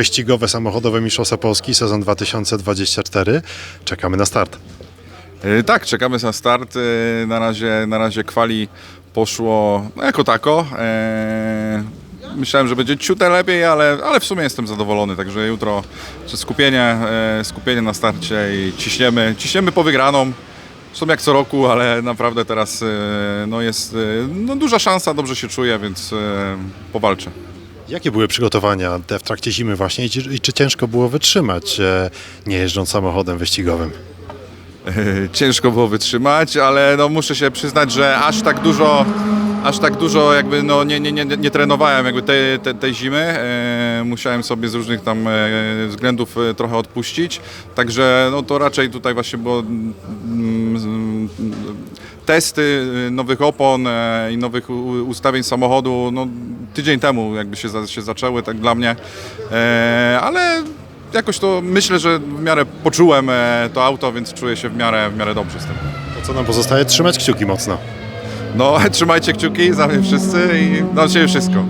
wyścigowe samochodowe Mistrzostwa Polski sezon 2024. Czekamy na start. E, Tak, czekamy na start. E, Na razie, na razie kwali poszło no, jako tako. E, Myślałem, że będzie ciute lepiej, ale, ale w sumie jestem zadowolony. Także jutro skupienie, skupienie na starcie i ciśniemy, ciśniemy po wygraną. Są jak co roku, ale naprawdę teraz no jest no, duża szansa, dobrze się czuję, więc powalczę. Jakie były przygotowania w trakcie zimy właśnie i czy, i czy ciężko było wytrzymać e, nie jeżdżąc samochodem wyścigowym? E, ciężko było wytrzymać, ale no muszę się przyznać, że aż tak dużo, aż tak dużo jakby no nie, nie, nie, nie trenowałem jakby tej, tej, tej zimy. E, musiałem sobie z różnych tam e, względów e, trochę odpuścić, także no to raczej tutaj właśnie było mm, mm, testy e, nowych opon e, i nowych ustawień samochodu, no tydzień temu jakby się, się zaczęły tak dla mnie, e, ale jakoś to myślę, że w miarę poczułem e, to auto, więc czuję się w miarę, w miarę dobrze z tym. To co nam pozostaje? Trzymać kciuki mocno. No, trzymajcie kciuki za mnie wszyscy i na ciebie wszystko.